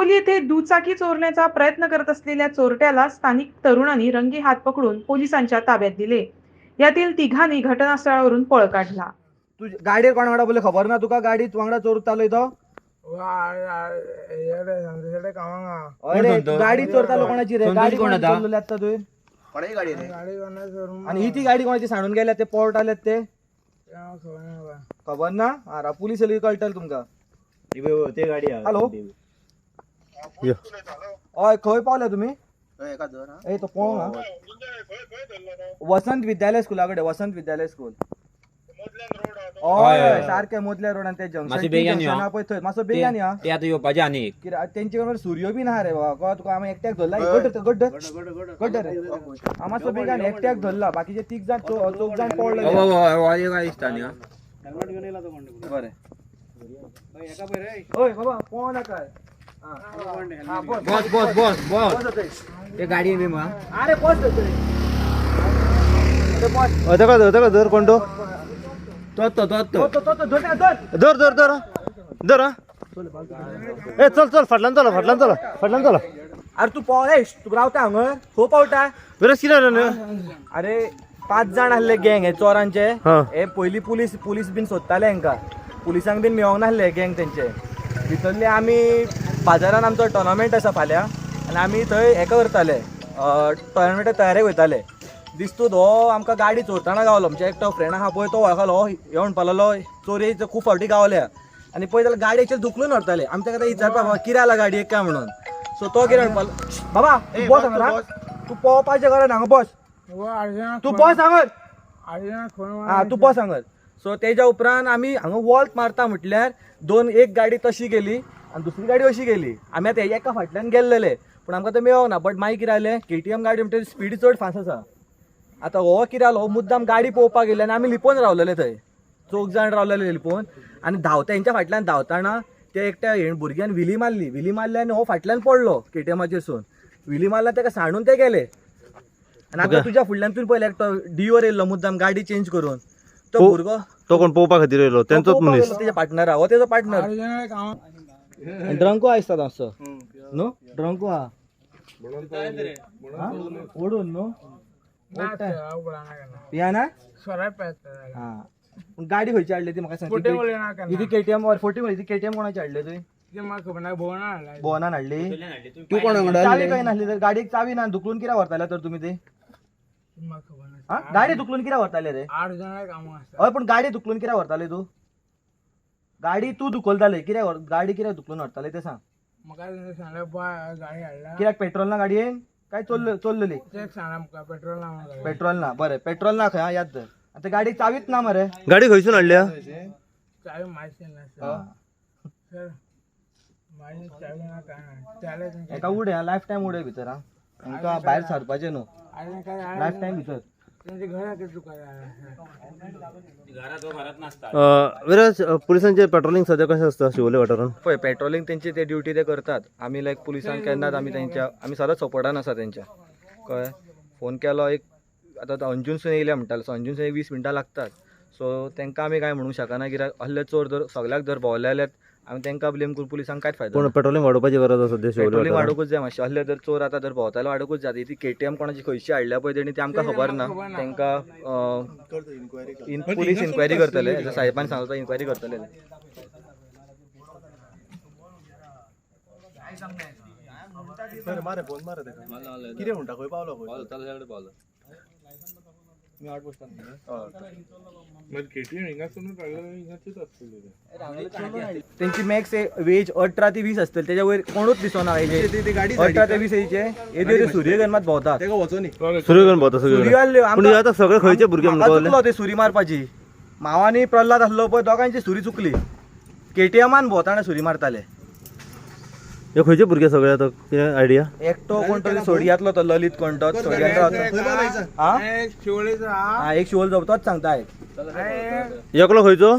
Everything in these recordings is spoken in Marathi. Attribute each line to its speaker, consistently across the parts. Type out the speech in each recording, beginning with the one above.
Speaker 1: हिंगोली येथे दुचाकी चोरण्याचा प्रयत्न करत असलेल्या चोरट्याला स्थानिक तरुणांनी रंगी हात पकडून पोलिसांच्या ताब्यात दिले. यातील तिघांनी घटनास्थळावरून पळ काढला.
Speaker 2: तू गाडीर कोण वांगडा बोले खबर ना तुका गाडी? वांगडा चोरतालो इथं अरे गाडी चोरतालो कोणाची रे? गाडी कोण चोरलेली आता तू?
Speaker 3: कोणाची गाडी रे?
Speaker 2: आणि ही ती गाडी कोणाची सांडून गेल्या ते? पोर्ट आल्यात ते? खबर ना? हा पोलीस येयली कळटल तुमका
Speaker 3: ते गाडी
Speaker 2: हॅलो? हय खंय पावले तुम्ही?
Speaker 3: एका दर हा.
Speaker 2: ए तो पळो ना. वसंत विद्यालय स्कूला कडेन वसंत विद्यालय स्कूल हय सारखे मोदल्या रोडान ते
Speaker 4: मातशें
Speaker 2: जंक्शन
Speaker 4: बेगीन यो.
Speaker 2: पळय थंय मातसो बेगीन या
Speaker 4: ते आतां येवपाचे आनी एक.
Speaker 2: कित्याक तेंचे बरोबर सूर्यो बी ना रे बाबा. कळ्ळें तुका आमी एकट्याक धरला? गड्ड. गड्ड गड्ड रे. आ मातसो बेगीन एकट्याक धरला. बाकीचे तीग जाण चौ- चौग जाण पडले
Speaker 4: काय दिसता न्ही हा?
Speaker 2: बरें. ओय बाबा पळो नाका हा. हा, बॉस
Speaker 4: बॉस बॉस बॉस ते गाडी मी.
Speaker 2: मग अरे बॉस
Speaker 5: होता का धर का दर
Speaker 4: कोणतो तो
Speaker 5: दर दर दर दर ए चल चल फाटल्यान चला फाटल्यान चला फाटल्यान चला.
Speaker 2: अरे तू पावलेस तू रावता हांगा हो
Speaker 5: पावटा बरेच किलो
Speaker 2: अरे पाच जाण आहले गँग हे चोरांचे.
Speaker 5: हे.
Speaker 2: पयलीं पुलीस पुलीस बीन सोदताले हांकां पुलिसांक बीन मेळोंक नासले गँग तेंचे भितरले आमी बाजारान आमचो टोर्नामेंट आसा फाल्यां आनी आमी थंय हेका करताले. टोर्नामेंटा तयारेक वयताले. दिसतूत हो आमकां गाडी चोरताना गावलो. आमच्या एकटो फ्रेंड आहा पळय तो वळखलो हो हे म्हणपाक लागलो चोरी खूब फावटी गावल्या. आनी पळय जाल्यार गाडयेचेर धुकलून व्हरताले. आमी ताका विचारपाक बाबा कितें जाला गाडयेक काय म्हणून? सो तो कितें म्हणपाक बाबा तू बस हांगा. तू पोवपाचें कारण हांगा बस. तू बस हांगर हा तू बस हांगर सो तेच्या उपरांत आमी हांगा वॉल्ट मारता म्हटल्यार दोन एक गाडी तशी गेली. आनी दुसरी गाडी अशी गेली. आमी आतां एका फाटल्यान गेल्लेले पूण आमकां ते मेळोंक ना बट मागीर कितें जालें केटीएम गाडी म्हणटा स्पीड चड फास्ट आसा. आतां हो कितें जालो हो मुद्दाम गाडी पळोवपाक गेले आनी आमी लिपोवन रावलेले थंय. चौग जाण रावलेले लिपोवन आनी धांवता हेंच्या फाटल्यान धांवताना ते एकट्या हे भुरग्यान विली मारली. विली मारली आनी हो फाटल्यान पडलो केटीएमाचेरसून विली मारला ताका सांडून ते गेले. आनी आतां तुज्या फुडल्यान तुवें पळयलें एकटो डिओर येयल्लो मुद्दाम गाडी चेंज करून. तो भुरगो
Speaker 5: तो कोण पोवपा खातीर येयलो तेंचोच मनीस.
Speaker 2: तेच्या पार्टनर हो तेजो पार्टनर ड्रंको आसता तो असो. न्हू ड्रंको हा? ओडून न्हू? पियाना हा. पूण गाडी खंयची हाडली ती म्हाका सांग ती केटीएम और फोर्टी ती केटीएम कोणाची हाडली तुवें भोवनान हाडली
Speaker 3: तू कोण वांगडा
Speaker 2: चावी काही नासली तर गाडीक चावी ना दुखलून कित्याक व्हरताले तर तुमी ते. हा? गाडी दुखलून कित्याक व्हरताले रे.
Speaker 6: आठ जण काम
Speaker 2: हय पण गाडी दुखलून कित्याक व्हरताले तू. गाडी तू दुखलताले कित्याक व्हर- गाडी कित्याक दुखलून व्हरताले ते सांग.
Speaker 6: म्हाका तेंचे सांगले बाय गाडी हाडला
Speaker 2: कित्याक पेट्रोल ना गाडयेन काय चोल्ल चोल्लली?
Speaker 6: चेक सांगला म्हाका पेट्रोल ना म्हाका
Speaker 2: पेट्रोल ना बरें पेट्रोल ना खंय हा, याद धर. आता गाडीक चावीच ना मरे?
Speaker 5: गाडी खंयसून हाडल्या
Speaker 6: चावी माहिती ना सर. माझी चावी ना काय ना चाले तुमचे.
Speaker 2: एका उडे लायफ टायम उडे भितर हा. आमकां भायर सरपाचें न्हू
Speaker 6: काय?
Speaker 2: लायफ टायम भितर.
Speaker 6: तुका
Speaker 5: विराज पुलिसांचे पेट्रोलिंग सद्या कशें आसता शिवोले वाठारान
Speaker 2: पळय पेट्रोलिंग तेंची ते ड्युटी ते करतात. आमी लायक पुलिसांक केन्नाच आमी तेंच्या आमी सदांच सपोर्टान आसा तेंच्या कळ्ळें फोन केलो एक आतां तो अंजूनसून येयले म्हणटाले सो अंजूनसून एक वीस मिनटां लागतात. सो तेंकां आमी कांय म्हणूंक शकना कित्याक असले चोर जर सगल्याक जर भोंवले जाल्यार आमी तेंकां ब्लेम करून पुलिसांक कांयच फायदो?
Speaker 5: पूण
Speaker 2: ना.
Speaker 5: पेट्रोलिंग वाडोवपाची गरज आसा
Speaker 2: पेट्रोलिंग वाडोवूच जाय मातशें असले जर चोर आतां जर भोंवताले वाडोवूच जाय ती केटीएम कोणाची खंयची हाडल्या पळय तेणी ती आमकां खबर ना. तेंकां इन पुलीस इन्क्वायरी करतले. साहेबान सांगलो इन्क्वायरी करतले.
Speaker 3: कितें म्हणटा खंय पावलो खंय
Speaker 2: त्यांची मॅक्स वेज अठरा ते वीस असतील. त्याच्यावर कोणूच
Speaker 3: दिसणार आहे
Speaker 2: अठरा ते वीस यायचे येते सूर्यगन्मात भोवतात
Speaker 5: सूर्यगन भोवतात सूर्य सगळे खंयचे भुरगे
Speaker 2: ते सुरी मारपाची. मावानी प्रल्हाद आसलो पळय दोघांची सुरी चुकली. केटीएमान भोवताना सुरी मारताले.
Speaker 5: हे खंयचे भुरगे सगळे आतां कितें आयडिया
Speaker 2: एकटो कोण तरी सोडयातलो तो ललित कोण तो सोडयात रावता हा?
Speaker 6: हा
Speaker 2: एक शिवल जवळ तोच सांगता एक-
Speaker 5: एकलो खंयचो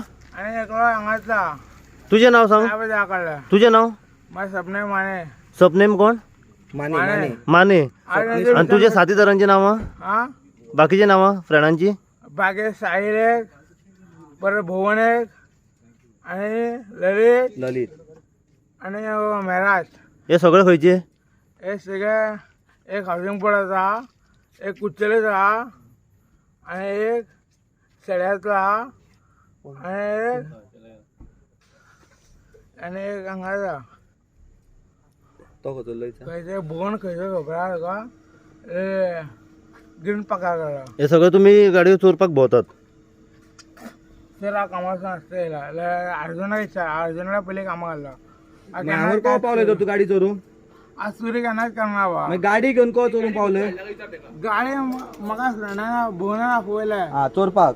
Speaker 5: तुजें नांव सांग. तुजें नांव?
Speaker 6: माझे सपने माने.
Speaker 5: सपनेम कोण?
Speaker 2: माने
Speaker 6: माने.
Speaker 2: माने.
Speaker 6: आणि
Speaker 5: तुजे साथीदारांची नांवां?
Speaker 6: हा?
Speaker 5: बाकीची नांवां? फ्रेंडांची?
Speaker 6: बागे साहिल एक परत भुवन एक आणि ललित.
Speaker 2: ललित.
Speaker 6: आणि अ, मेराज.
Speaker 5: हे सगळे खंयचे?
Speaker 6: हे सगळे एक हावसिंग बोर्ड आसा एक कुच्चलीत आहा आनी एक शेड्यात आहा आनी एक आनी एक हांगा आसा.
Speaker 4: तो
Speaker 6: खंयचे भुवण खंयचो खबर आहा तुका ए, ग्रीन पाकार
Speaker 5: हे सगळे तुम्ही गाडयो चोरपाक भोंवतात.
Speaker 6: सर कामाचो येयला अर्जुना इच्छा अर्जुनाला पहिले कामाक घालला.
Speaker 2: हांगर को पावले तर तू गाडी चोरून?
Speaker 6: आज सुरी केन्नाच करना बा.
Speaker 2: मागीर गाडी घेवन को चोरून पावले?
Speaker 6: गाडी म- म्हाका फ्रेंडान भुवना
Speaker 2: हा चोरपाक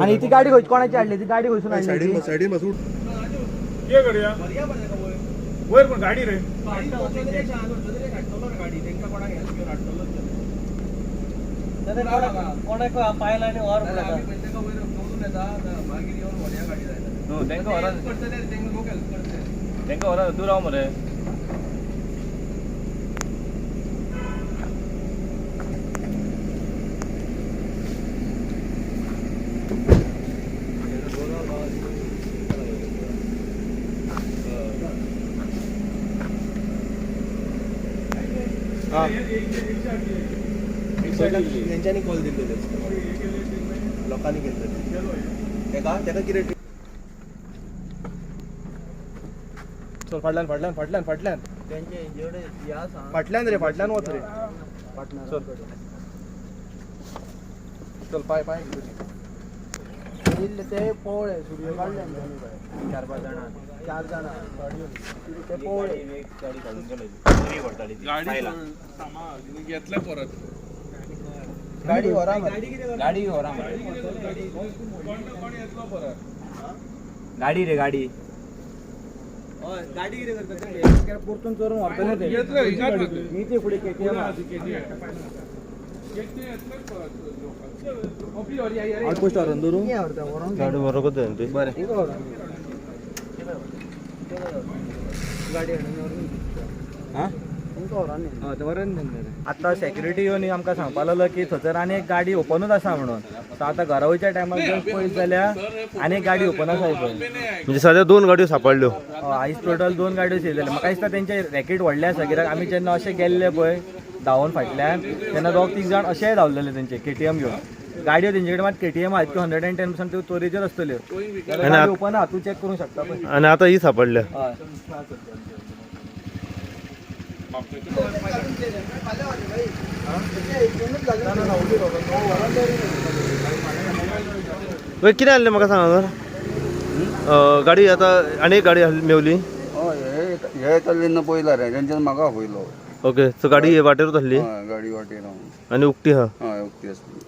Speaker 2: आणि ती गाडी खंय कोणाची हाडली ती गाडी खंयसून हाडली ती?
Speaker 3: सायडीन बसून
Speaker 6: ये करूया वयर पण गाडी रे.
Speaker 3: यांच्यानी कॉल दिलेले लोकांनी केले तेका तेका कितें चल फाटल्यान फाटल्यान फाटल्यान फाटल्यान. फाटल्यान रे फाटल्यान वच रे. चल. चल पाय पाय. ते पोवळे सूर्य काढले चार पाच जाणां चार जाणां ते पोवळे गाडी व्हरा गाडी व्हरा
Speaker 2: गाडी रे गाडी गाडी कितें करता परतून चोरून व्हरतले ते मी ते फुडें केटीएम आउटपोस्ट व्हरून दवरू
Speaker 5: गाडी बरोबर जाय ती
Speaker 2: बरें आतां सेक्युरिटी येवन आमकां सांगपा लागलो की थंयसर आनी एक गाडी ओपनूच आसा म्हणून. सो आतां घरा वयच्या टायमार जर पळयत जाल्यार आनी एक गाडी ओपन आसा थंय
Speaker 5: म्हणजे सध्या दोन गाडयो सापडल्यो.
Speaker 2: आयज टोटल दोन गाडयो शिरलेले म्हाका दिसता तेंचे रॅकेट व्हडले आसा. कित्याक आमी जेन्ना अशे गेल्ले पळय धांवून फाटल्यान तेन्ना दोग तीग जाण अशेय धांवलेले तेंचे केटीएम घेवन. गाडयो तेंचे कडेन मात केटीएम आहात त्यो हंड्रेड एंड टेन पर्संट त्यो चोरेच्योच आसतल्यो
Speaker 5: आनी आत-
Speaker 2: ओपन आहा तूं चॅक करूंक शकता पळय.
Speaker 5: आणि आता ही सापडल्या.
Speaker 2: हय.
Speaker 5: कितें जाल्लें म्हाका सांगा तर गाडी आता आनी एक गाडी मेवली
Speaker 7: हय हे हे पयला रे तेंच्यान म्हाका पयलो
Speaker 5: ओके सो गाडी हे वाटेरूच आसली
Speaker 7: गाडी वाटेर
Speaker 5: आनी उक्ती हा.
Speaker 7: हय उक्ती आसली